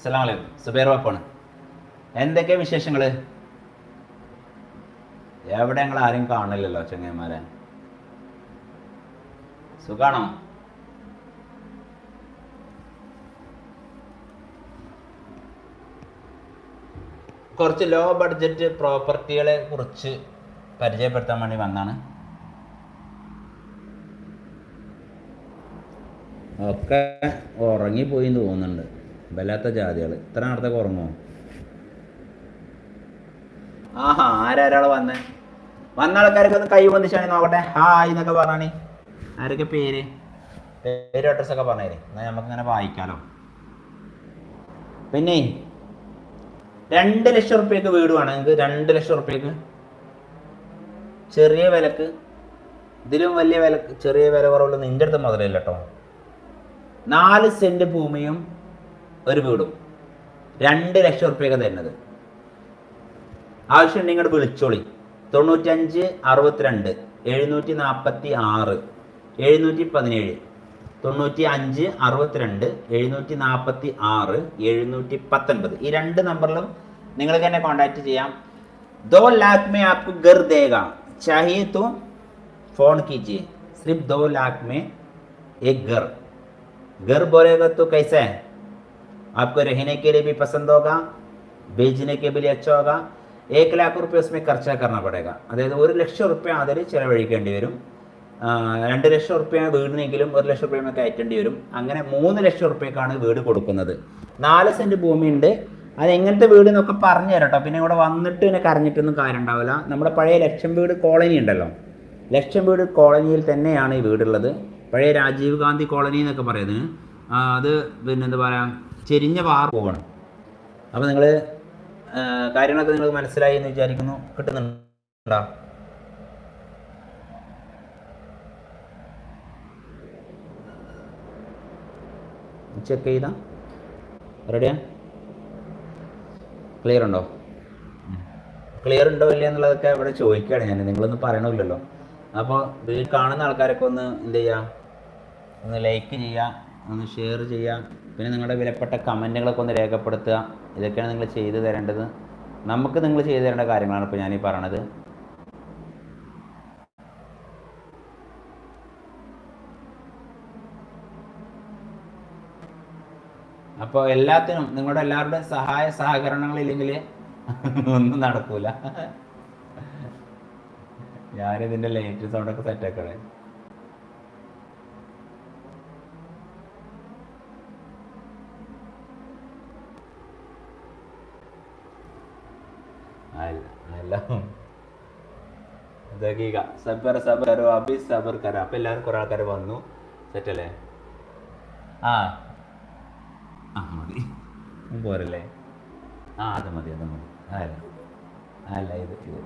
അസ്സലാമു അലൈക്കും സുബൈർ വാപ്പാണ് എന്തൊക്കെ വിശേഷങ്ങൾ എവിടെ ഞങ്ങൾ ആരും കാണില്ലല്ലോ ചങ്ങന്മാരെ സുഖാണോ? കുറച്ച് ലോ ബഡ്ജറ്റ് പ്രോപ്പർട്ടികളെ കുറിച്ച് പരിചയപ്പെടുത്താൻ വേണ്ടി വന്നാണ്. ഒക്കെ ഉറങ്ങിപ്പോയി തോന്നുന്നുണ്ട്. വല്ലാത്ത ജാതികൾ ഇത്ര നേരത്തെ ഉറങ്ങുമോ ആഹാ ആരാരാൾ വന്നേ? വന്ന ആൾക്കാരൊക്കെ ഒന്ന് കൈ വന്നിച്ചാണ് നോക്കട്ടെ. ഹായ് എന്നൊക്കെ പറഞ്ഞാണ്. ആരൊക്കെ പേര്? പേര് അഡ്രസ് ഒക്കെ പറഞ്ഞേരെ. എന്നാൽ നമുക്ക് ഇങ്ങനെ വായിക്കാലോ. പിന്നെ രണ്ട് ലക്ഷം റുപ്യക്ക് വീട് വേണം. നിങ്ങൾക്ക് രണ്ട് ലക്ഷം റുപ്യക്ക്. ചെറിയ വിലക്ക്. ഇതിലും വലിയ വില ചെറിയ വില കുറവുള്ള നിന്റെ അടുത്ത് മുതലില്ല നാല് സെന്റ് ഭൂമിയും ഒരു വീടും രണ്ട് ലക്ഷം റുപ്യൊക്കെ തരുന്നത് ആവശ്യമുണ്ടെങ്കിൽ ഇങ്ങോട്ട് വിളിച്ചോളി തൊണ്ണൂറ്റഞ്ച് അറുപത്തിരണ്ട് എഴുന്നൂറ്റി നാൽപ്പത്തി ആറ് എഴുന്നൂറ്റി പതിനേഴ് തൊണ്ണൂറ്റി അഞ്ച് അറുപത്തിരണ്ട് എഴുന്നൂറ്റി നാൽപ്പത്തി ആറ് എഴുന്നൂറ്റി പത്തൊൻപത് ഈ രണ്ട് നമ്പറിലും നിങ്ങൾക്ക് എന്നെ കോൺടാക്ട് ചെയ്യാം दो लाख में आपको घर देगा चाहिए तो फोन कीजिए सिर्फ दो लाख में एक घर घर बोलेगा तो कैसा है आपको रहने के लिए भी पसंद होगा बेचने के लिए अच्छा होगा एक लाख रुपये उसमें खर्चा करना पड़ेगा അതായത് ഒരു ലക്ഷം റുപ്യ അതിൽ ചിലവഴിക്കേണ്ടി വരും ആ, രണ്ട് ലക്ഷം റുപ്യ വീടിനെങ്കിലും ഒരു ലക്ഷം റുപ്യ കയറ്റേണ്ടി വരും അങ്ങനെ മൂന്ന് ലക്ഷം റുപ്യക്കാണ് വീട് കൊടുക്കുന്നത് നാല് സെന്റ് ഭൂമിയുണ്ട് അത് എങ്ങനത്തെ വീട് എന്നൊക്കെ പറഞ്ഞു തരാം കേട്ടോ പിന്നെ ഇവിടെ വന്നിട്ട് പിന്നെ കരഞ്ഞിട്ടൊന്നും കാര്യം ഉണ്ടാവില്ല നമ്മുടെ പഴയ ലക്ഷം വീട് കോളനി ഉണ്ടല്ലോ ലക്ഷം വീട് കോളനിയിൽ തന്നെയാണ് ഈ വീടുള്ളത് പഴയ രാജീവ് ഗാന്ധി കോളനി എന്നൊക്കെ പറയുന്നത് ആ, അത് പിന്നെ എന്താ പറയുക ചെരിഞ്ഞ വാർ പോകണം. അപ്പോൾ നിങ്ങൾ കാര്യങ്ങളൊക്കെ നിങ്ങൾ മനസ്സിലായി എന്ന് വിചാരിക്കുന്നു. കിട്ടുന്നുണ്ടോ? ചെക്ക് ചെയ്താ? റെഡിയാ ക്ലിയർ ഉണ്ടോ? ക്ലിയർ ഉണ്ടോ ഇല്ല എന്നുള്ളതൊക്കെ ഇവിടെ ചോദിക്കുകയാണ് ഞാൻ. നിങ്ങളൊന്നും പറയണമില്ലല്ലോ. അപ്പോൾ ഇതിൽ കാണുന്ന ആൾക്കാരൊക്കെ ഒന്ന് എന്ത് ചെയ്യുക ഒന്ന് ലൈക്ക് ചെയ്യുക ഒന്ന് ഷെയർ ചെയ്യുക പിന്നെ നിങ്ങളുടെ വിലപ്പെട്ട കമന്റുകളൊക്കെ ഒന്ന് രേഖപ്പെടുത്തുക. ഇതൊക്കെയാണ് നിങ്ങൾ ചെയ്തു തരേണ്ടത്. നമുക്ക് നിങ്ങൾ ചെയ്തു തരേണ്ട കാര്യങ്ങളാണ് ഇപ്പോൾ ഞാനീ പറയണത്. അപ്പോൾ എല്ലാത്തിനും നിങ്ങളുടെ എല്ലാവരുടെയും സഹായ സഹകരണങ്ങളില്ലെങ്കിൽ ഒന്നും നടക്കൂല. ഞാനിതിന്റെ ലൈറ്റ് സൗണ്ടൊക്കെ സെറ്റാക്കണേ അല്ല ദഗീക സബർ സബർ അബി സബർ കര. അപ്പം എല്ലാവരും കുറേ ആൾക്കാർ വന്നു. സെറ്റല്ലേ? ആ. ആ മതി. പോരല്ലേ? ആ അത് മതി അത് മതി. അല്ല. അല്ല ഇത് ഇത്.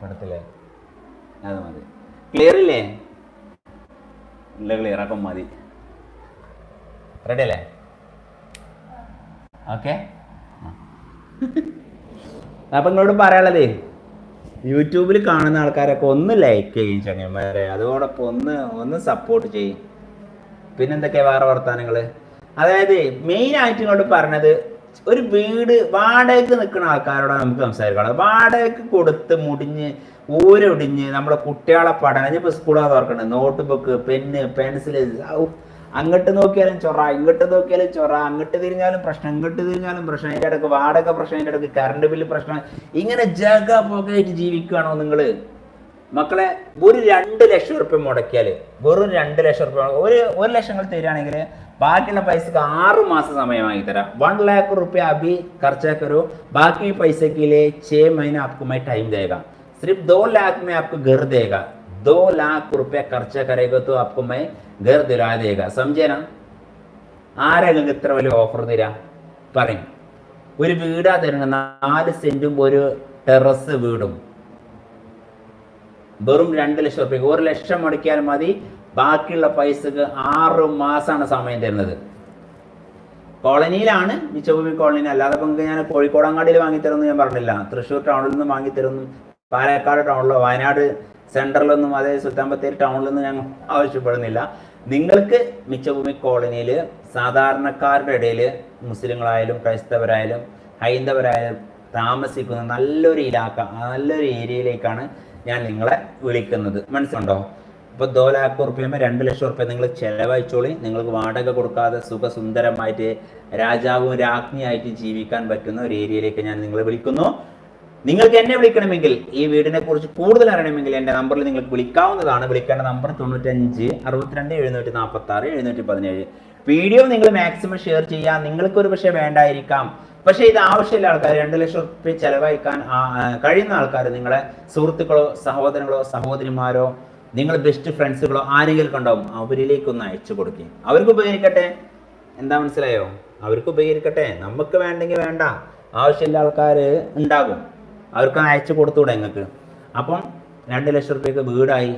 പടത്തിലെ അത് മതി. ക്ലിയർ ഇല്ലേ? ഇല്ല ക്ലിയർ അപ്പം മതി. റെഡി അല്ലേ? ഓക്കെ അപ്പം നിങ്ങളോട് പറയാനുള്ളതേ യൂട്യൂബിൽ കാണുന്ന ആൾക്കാരൊക്കെ ഒന്ന് ലൈക്ക് ചെയ്യും ചങ്ങന്മാരെ. അതോടൊപ്പം ഒന്ന് ഒന്ന് സപ്പോർട്ട് ചെയ്യും. പിന്നെന്തൊക്കെയാ വേറെ വർത്താനങ്ങൾ അതായത് മെയിൻ ആയിട്ട് ഇങ്ങോട്ട് പറഞ്ഞത് ഒരു വീട് വാടകയ്ക്ക് നിൽക്കുന്ന ആൾക്കാരോടാണ് നമുക്ക് സംസാരിക്കണം വാടകയ്ക്ക് കൊടുത്ത് മുടിഞ്ഞ് ഊരൊടിഞ്ഞ് നമ്മുടെ കുട്ടികളെ പഠനം. ഇനിയിപ്പോൾ സ്കൂളാണ് തുറക്കണത് നോട്ട് ബുക്ക് പെന്ന് പെൻസിൽ അങ്ങോട്ട് നോക്കിയാലും ചൊറ ഇങ്ങോട്ട് നോക്കിയാലും ചൊറ അങ്ങോട്ട് തിരിഞ്ഞാലും പ്രശ്നം ഇങ്ങോട്ട് തിരിഞ്ഞാലും പ്രശ്നം അതിന്റെ ഇടയ്ക്ക് വാടക പ്രശ്നം അതിന്റെ ഇടയ്ക്ക് കറണ്ട് ബില്ല് പ്രശ്നം ഇങ്ങനെ ജഗ പോകയായിട്ട് ജീവിക്കുകയാണോ നിങ്ങൾ മക്കളെ ഒരു രണ്ട് ലക്ഷം ഉറുപ്പ്യം മുടക്കിയാൽ വെറും രണ്ട് ലക്ഷം റുപ്യ ഒരു ഒരു ലക്ഷം തരികയാണെങ്കിൽ ബാക്കിയുള്ള പൈസക്ക് ആറ് മാസം സമയമായി തരാം. വൺ ലാക്ക് റുപ്യ അഭി ഖർച്ചാക്കരു ബാക്കി പൈസക്കിലെ ചേ മൈന ആപ്പുമായി ടൈം ദേഗ. സിർഫ് ദോ ലാക്ക് മേ ആപ്പ് ഗർ ദേഗ. दो लाख रुपया खर्चा करेगा तो आपको मैं घर दिला देगा समझे ना ആരാ നിങ്ങൾക്ക് ഇത്ര വലിയ ഓഫർ തരാ പറയും ഒരു വീടാ തരുന്നത് നാല് സെന്റും ഒരു ടെറസ് വീടും വെറും രണ്ട് ലക്ഷം റുപ്യ ഒരു ലക്ഷം മുടക്കിയാൽ മതി ബാക്കിയുള്ള പൈസക്ക് ആറ് മാസമാണ് സമയം തരുന്നത് കോളനിയിലാണ് മിച്ചഭൂമി കോളനി അല്ലാതെ ഇപ്പം നിങ്ങൾക്ക് ഞാൻ കോഴിക്കോടങ്ങാടിയിൽ വാങ്ങിത്തരുമെന്ന് ഞാൻ പറഞ്ഞില്ല തൃശ്ശൂർ ടൗണിൽ നിന്ന് വാങ്ങിത്തരുന്നു പാലക്കാട് ടൗണിലോ വയനാട് സെൻട്രലൊന്നും അതേ സുൽത്താൻ ബത്തേരി ടൗണിലൊന്നും ഞങ്ങൾ ആവശ്യപ്പെടുന്നില്ല. നിങ്ങൾക്ക് മിച്ചഭൂമി കോളനിയിൽ സാധാരണക്കാരുടെ ഇടയിൽ മുസ്ലിങ്ങളായാലും ക്രൈസ്തവരായാലും ഹൈന്ദവരായാലും താമസിക്കുന്ന നല്ലൊരു ഇലാക്ക നല്ലൊരു ഏരിയയിലേക്കാണ് ഞാൻ നിങ്ങളെ വിളിക്കുന്നത്. മനസ്സിലുണ്ടോ? ഇപ്പോൾ ദോ ലാഖ് റുപ്യമേ രണ്ട് ലക്ഷം റുപ്യ നിങ്ങൾ ചെലവഴിച്ചോളി. നിങ്ങൾക്ക് വാടക കൊടുക്കാതെ സുഖസുന്ദരമായിട്ട് രാജാവും രാജ്ഞിയായിട്ട് ജീവിക്കാൻ പറ്റുന്ന ഒരു ഏരിയയിലേക്ക് ഞാൻ നിങ്ങളെ വിളിക്കുന്നു. നിങ്ങൾക്ക് എന്നെ വിളിക്കണമെങ്കിൽ ഈ വീടിനെ കുറിച്ച് കൂടുതൽ അറിയണമെങ്കിൽ എന്റെ നമ്പറിൽ നിങ്ങൾക്ക് വിളിക്കാവുന്നതാണ്. വിളിക്കേണ്ട നമ്പർ തൊണ്ണൂറ്റഞ്ച് അറുപത്തിരണ്ട് എഴുന്നൂറ്റി നാൽപ്പത്തി ആറ് എഴുന്നൂറ്റി പതിനേഴ്. വീഡിയോ നിങ്ങൾ മാക്സിമം ഷെയർ ചെയ്യാം നിങ്ങൾക്ക് ഒരു പക്ഷേ വേണ്ടായിരിക്കാം. പക്ഷേ ഇത് ആവശ്യമില്ല ആൾക്കാർ രണ്ട് ലക്ഷം റുപ്യ ചെലവഴിക്കാൻ കഴിയുന്ന ആൾക്കാർ നിങ്ങളെ സുഹൃത്തുക്കളോ സഹോദരങ്ങളോ സഹോദരിമാരോ നിങ്ങൾ ബെസ്റ്റ് ഫ്രണ്ട്സുകളോ ആരെങ്കിലും കണ്ടാവും അവരിലേക്ക് ഒന്ന് അയച്ചു കൊടുക്കുകയും അവർക്ക് ഉപകരിക്കട്ടെ. എന്താ മനസ്സിലായോ? അവർക്ക് ഉപകരിക്കട്ടെ. നമുക്ക് വേണ്ടെങ്കിൽ വേണ്ട. ആവശ്യമില്ല ആൾക്കാർ ഉണ്ടാകും. അവർക്ക് അയച്ചു കൊടുത്തുകൂടെ നിങ്ങൾക്ക്? അപ്പം രണ്ട് ലക്ഷം റുപ്യക്ക് വീടായി.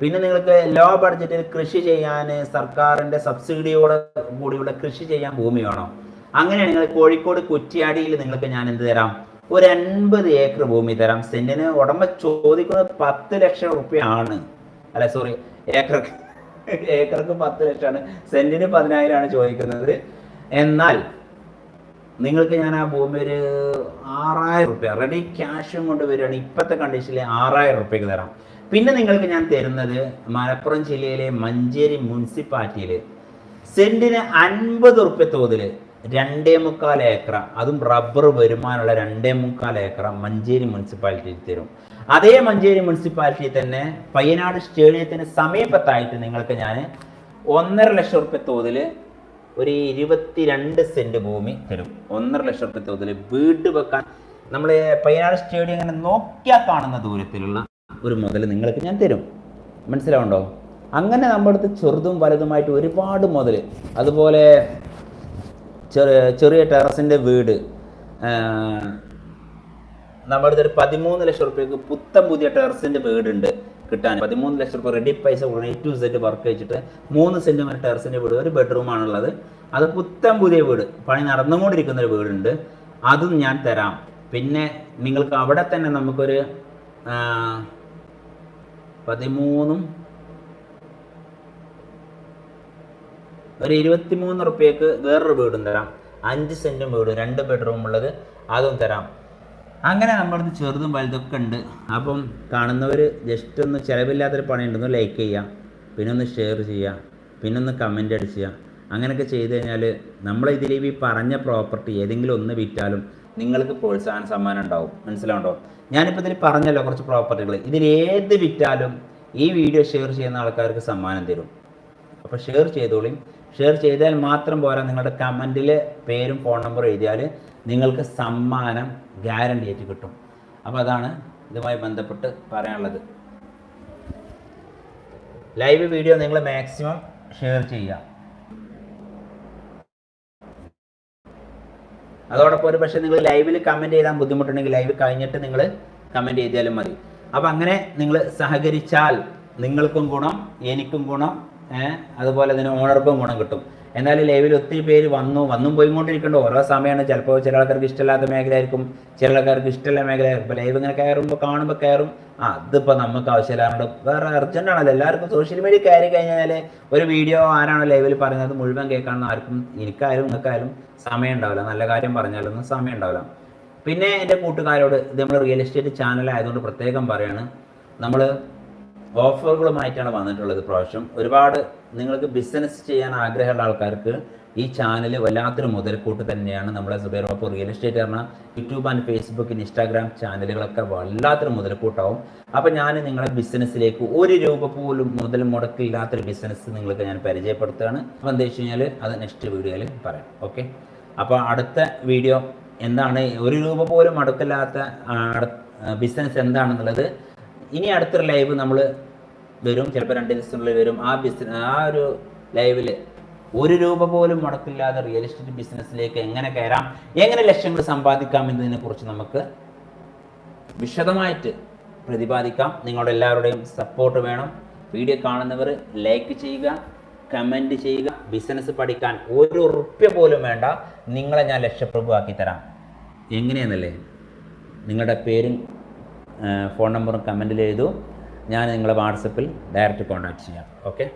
പിന്നെ നിങ്ങൾക്ക് ലോ ബഡ്ജറ്റിൽ കൃഷി ചെയ്യാൻ സർക്കാരിന്റെ സബ്സിഡിയോടെ കൂടിയുള്ള കൃഷി ചെയ്യാൻ ഭൂമി വേണം. നിങ്ങൾ കോഴിക്കോട് കുറ്റിയാടിയിൽ നിങ്ങൾക്ക് ഞാൻ എന്ത് തരാം? ഒരു അൻപത് ഏക്കർ ഭൂമി തരാം. സെന്റിന് ഉടമ ചോദിക്കുന്നത് പത്ത് ലക്ഷം റുപ്യ ആണ് അല്ല സോറി ഏക്കർ ഏക്കർക്ക് പത്ത് ലക്ഷമാണ്. സെന്റിന് പതിനായിരമാണ് ചോദിക്കുന്നത്. എന്നാൽ നിങ്ങൾക്ക് ഞാൻ ആ ഭൂമി ഒരു ആറായിരം റുപ്യ റെഡി ക്യാഷും കൊണ്ട് വരികയാണ് ഇപ്പോഴത്തെ കണ്ടീഷനിൽ ആറായിരം റുപ്യക്ക് തരാം. പിന്നെ നിങ്ങൾക്ക് ഞാൻ തരുന്നത് മലപ്പുറം ജില്ലയിലെ മഞ്ചേരി മുനിസിപ്പാലിറ്റിയിൽ സെന്റിന് അൻപത് റുപ്യ തോതിൽ രണ്ടേ മുക്കാൽ ഏക്കർ അതും റബ്ബർ വരുമാനമുള്ള രണ്ടേ മുക്കാൽ ഏക്കർ മഞ്ചേരി മുനിസിപ്പാലിറ്റിയിൽ തരും. അതേ മഞ്ചേരി മുനിസിപ്പാലിറ്റി തന്നെ പയ്യനാട് സ്റ്റേഡിയത്തിന് സമീപത്തായിട്ട് നിങ്ങൾക്ക് ഞാൻ ഒന്നര ലക്ഷം റുപ്യ തോതിൽ ഒരു ഇരുപത്തിരണ്ട് സെന്റ് ഭൂമി തരും. ഒന്നര ലക്ഷം റുപ്യ തോതിൽ വീട് വെക്കാൻ നമ്മൾ പയ്യനാട് സ്റ്റേഡിയം ഇങ്ങനെ നോക്കിയാൽ കാണുന്ന ദൂരത്തിലുള്ള ഒരു മുതൽ നിങ്ങൾക്ക് ഞാൻ തരും. മനസ്സിലാവുണ്ടോ? അങ്ങനെ നമ്മുടെ അടുത്ത് ചെറുതും വലുതുമായിട്ട് ഒരുപാട് മുതൽ അതുപോലെ ചെറിയ ചെറിയ ടെറസിന്റെ വീട് നമ്മുടെ അടുത്ത് ഒരു പതിമൂന്ന് ലക്ഷം റുപ്യക്ക് പുത്തൻ പുതിയ ടെറസിന്റെ വീടുണ്ട് കിട്ടാൻ. പതിമൂന്ന് ലക്ഷം റുപ്യ റെഡി പൈസ കൊടുക്കണം എ ടു സെറ്റ് വർക്ക് വെച്ചിട്ട് മൂന്ന് സെന്റ് വരെ ടെറസിന്റെ വീട് ഒരു ബെഡ്റൂമാണുള്ളത് അത് പുത്തൻ പുതിയ വീട്. പണി നടന്നുകൊണ്ടിരിക്കുന്ന ഒരു വീടുണ്ട്. അതും ഞാൻ തരാം. പിന്നെ നിങ്ങൾക്ക് അവിടെ തന്നെ നമുക്കൊരു പതിമൂന്നും ഒരു ഇരുപത്തിമൂന്ന് റുപ്യക്ക് വേറൊരു വീടും തരാം. അഞ്ച് സെന്റും വീട് രണ്ട് ബെഡ്റൂം ഉള്ളത് അതും തരാം. അങ്ങനെ നമ്മുടെ അടുത്ത് ചെറുതും വലുതൊക്കെ ഉണ്ട്. അപ്പം കാണുന്നവർ ജസ്റ്റ് ഒന്ന് ചിലവില്ലാത്തൊരു പണിയുണ്ടെന്ന് ലൈക്ക് ചെയ്യാം. പിന്നെ ഒന്ന് ഷെയർ ചെയ്യാം. പിന്നെ ഒന്ന് കമന്റ് അടിച്ച് അങ്ങനെയൊക്കെ ചെയ്ത് കഴിഞ്ഞാൽ നമ്മൾ ഇതിൽ ഈ പറഞ്ഞ പ്രോപ്പർട്ടി ഏതെങ്കിലും ഒന്ന് വിറ്റാലും നിങ്ങൾക്ക് പ്രോത്സാഹന സമ്മാനം ഉണ്ടാവും. മനസ്സിലാവുണ്ടോ? ഞാനിപ്പോൾ ഇതിൽ പറഞ്ഞല്ലോ കുറച്ച് പ്രോപ്പർട്ടികൾ ഇതിൽ ഏത് വിറ്റാലും ഈ വീഡിയോ ഷെയർ ചെയ്യുന്ന ആൾക്കാർക്ക് സമ്മാനം തരും. അപ്പോൾ ഷെയർ ചെയ്തോളിയും ഷെയർ ചെയ്താൽ മാത്രം പോരാ നിങ്ങളുടെ കമന്റിൽ പേരും ഫോൺ നമ്പറും എഴുതിയാൽ നിങ്ങൾക്ക് സമ്മാനം ഗ്യാരണ്ടി ആയിട്ട് കിട്ടും. അപ്പോൾ അതാണ് ഇതുമായി ബന്ധപ്പെട്ട് പറയാനുള്ളത്. ലൈവ് വീഡിയോ നിങ്ങൾ മാക്സിമം ഷെയർ ചെയ്യുക. അതോടൊപ്പം ഒരു പക്ഷേ നിങ്ങൾ ലൈവിൽ കമന്റ് ചെയ്താൽ ബുദ്ധിമുട്ടുണ്ടെങ്കിൽ ലൈവ് കഴിഞ്ഞിട്ട് നിങ്ങൾ കമന്റ് ചെയ്താലും മതി. അപ്പം അങ്ങനെ നിങ്ങൾ സഹകരിച്ചാൽ നിങ്ങൾക്കും ഗുണം എനിക്കും ഗുണം അതുപോലെ തന്നെ ഓണർക്കും ഗുണം കിട്ടും. എന്നാൽ ലൈവിൽ ഒത്തിരി പേര് വന്നു. വന്നും പോയിക്കൊണ്ടിരിക്കേണ്ട ഓരോ സമയമാണ്. ചിലപ്പോൾ ചില ആൾക്കാർക്ക് ഇഷ്ടമില്ലാത്ത മേഖലയായിരിക്കും. ചില ആൾക്കാർക്ക് ഇഷ്ടമുള്ള മേഖലയായിരിക്കും. ഇപ്പോൾ ലൈവ് ഇങ്ങനെ കയറുമ്പോൾ കാണുമ്പോൾ കയറും. ആ അതിപ്പോൾ നമുക്ക് ആവശ്യമില്ലാണ്ട് വേറെ അർജന്റ് ആണല്ലോ. എല്ലാവർക്കും സോഷ്യൽ മീഡിയ കയറി കഴിഞ്ഞാൽ ഒരു വീഡിയോ ആരാണോ ലൈവിൽ പറയുന്നത് മുഴുവൻ കേൾക്കാനൊന്നും ആർക്കും എനിക്കായാലും നിങ്ങൾക്കായാലും സമയം ഉണ്ടാവില്ല. നല്ല കാര്യം പറഞ്ഞാലൊന്നും സമയം ഉണ്ടാവില്ല. പിന്നെ എന്റെ കൂട്ടുകാരോട് ഇത് നമ്മൾ റിയൽ എസ്റ്റേറ്റ് ചാനൽ ആയതുകൊണ്ട് പ്രത്യേകം പറയാണ്. നമ്മൾ ഓഫറുകളുമായിട്ടാണ് വന്നിട്ടുള്ളത് പ്രാവശ്യം ഒരുപാട് നിങ്ങൾക്ക് ബിസിനസ് ചെയ്യാൻ ആഗ്രഹമുള്ള ആൾക്കാർക്ക് ഈ ചാനൽ വല്ലാത്തൊരു മുതൽക്കൂട്ട് തന്നെയാണ് നമ്മുടെ സുബൈർ ഓഫ് റിയൽ എസ്റ്റേറ്റ് പറഞ്ഞ യൂട്യൂബ് ആൻഡ് ഫേസ്ബുക്ക് ഇൻസ്റ്റാഗ്രാം ചാനലുകളൊക്കെ വല്ലാത്തൊരു മുതൽക്കൂട്ടാവും. അപ്പോൾ ഞാൻ നിങ്ങളെ ബിസിനസ്സിലേക്ക് ഒരു രൂപ പോലും മുതൽ മുടക്കില്ലാത്തൊരു ബിസിനസ് നിങ്ങൾക്ക് ഞാൻ പരിചയപ്പെടുത്തുകയാണ്. അപ്പോൾ എന്താ വെച്ച് കഴിഞ്ഞാൽ അത് നെക്സ്റ്റ് വീഡിയോയിൽ പറയാം. ഓക്കെ അപ്പോൾ അടുത്ത വീഡിയോ എന്താണ്? ഒരു രൂപ പോലും മുടക്കില്ലാത്ത ബിസിനസ് എന്താണെന്നുള്ളത് ഇനി അടുത്തൊരു ലൈവ് നമ്മൾ വരും. ചിലപ്പോൾ രണ്ട് ദിവസത്തിനുള്ളിൽ വരും. ആ ബിസിനസ് ആ ഒരു ലൈവിൽ ഒരു രൂപ പോലും മുടക്കില്ലാതെ റിയൽ എസ്റ്റേറ്റ് ബിസിനസ്സിലേക്ക് എങ്ങനെ കയറാം? എങ്ങനെ ലക്ഷ്യങ്ങൾ സമ്പാദിക്കാം എന്നതിനെ കുറിച്ച് നമുക്ക് വിശദമായിട്ട് പ്രതിപാദിക്കാം. നിങ്ങളുടെ എല്ലാവരുടെയും സപ്പോർട്ട് വേണം. വീഡിയോ കാണുന്നവർ ലൈക്ക് ചെയ്യുക കമന്റ് ചെയ്യുക. ബിസിനസ് പഠിക്കാൻ ഒരു റുപ്യ പോലും വേണ്ട. നിങ്ങളെ ഞാൻ ലക്ഷ്യപ്രഭുവാക്കി തരാം. എങ്ങനെയെന്നല്ലേ? നിങ്ങളുടെ പേരും ഫോൺ നമ്പറും കമന്റിൽ ചെയ്തു ഞാൻ നിങ്ങളെ വാട്സപ്പിൽ ഡയറക്റ്റ് കോൺടാക്റ്റ് ചെയ്യാം. ഓക്കെ?